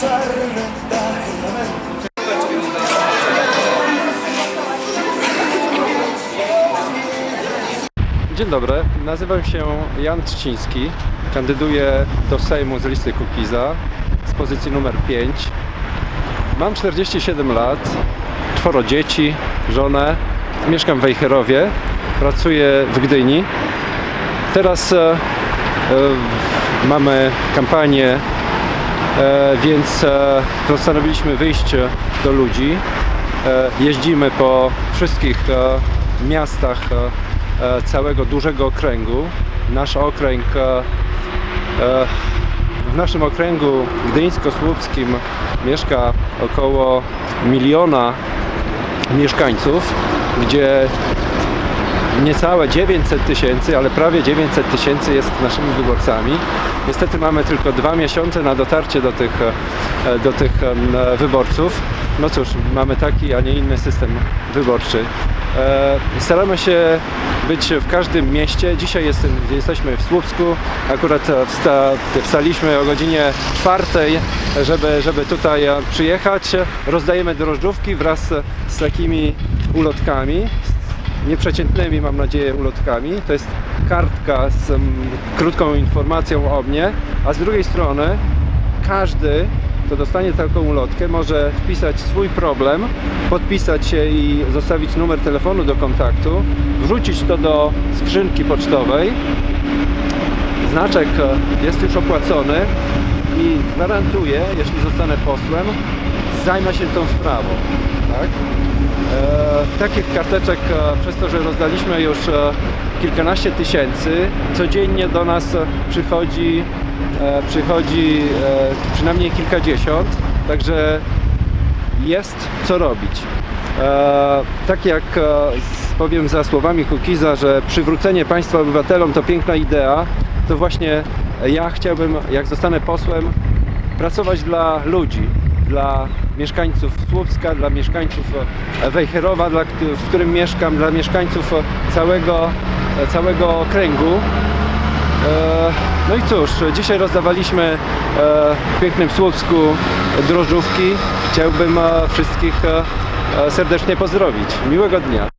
czarnym dachem Dzień dobry, nazywam się Jan Trzciński. Kandyduję do Sejmu z listy Kukiza z pozycji numer 5. Mam 47 lat, czworo dzieci, żonę. Mieszkam w Wejherowie, pracuję w Gdyni. Teraz e, e, mamy kampanię, więc e, postanowiliśmy wyjść do ludzi. E, jeździmy po wszystkich e, miastach e, e, całego dużego okręgu. Nasz okręg, e, e, w naszym okręgu gdyńsko-słupskim mieszka około miliona mieszkańców, gdzie niecałe 900 tysięcy, ale prawie 900 tysięcy jest naszymi wyborcami. Niestety mamy tylko dwa miesiące na dotarcie do tych, e, do tych em, wyborców. No cóż, mamy taki, a nie inny system wyborczy. E, Staramy się być w każdym mieście. Dzisiaj jest, jesteśmy w Słupsku. Akurat e, wsta, wstaliśmy o godzinie czwartej, żeby, żeby tutaj e, przyjechać. Rozdajemy drożdżówki wraz z takimi ulotkami, nieprzeciętnymi, mam nadzieję, ulotkami. To jest kartka z mm, krótką informacją o mnie, a z drugiej strony każdy, kto dostanie taką ulotkę, może wpisać swój problem, podpisać się i zostawić numer telefonu do kontaktu, wrzucić to do skrzynki pocztowej. Znaczek jest już opłacony i gwarantuję, jeśli zostanę posłem, zajmę się tą sprawą. Tak? E, takich karteczek, e, przez to, że rozdaliśmy już e, kilkanaście tysięcy, codziennie do nas przychodzi, e, przychodzi e, przynajmniej kilkadziesiąt, także jest co robić. E, tak jak e, powiem za słowami Kukiza, że przywrócenie państwa obywatelom to piękna idea, to właśnie ja chciałbym, jak zostanę posłem, pracować dla ludzi, dla mieszkańców Słupska, dla mieszkańców Wejherowa, dla, w którym mieszkam, dla mieszkańców całego, całego okręgu. E, No i cóż, dzisiaj rozdawaliśmy e, w pięknym Słupsku drożdżówki. Chciałbym e, wszystkich serdecznie pozdrowić. Miłego dnia.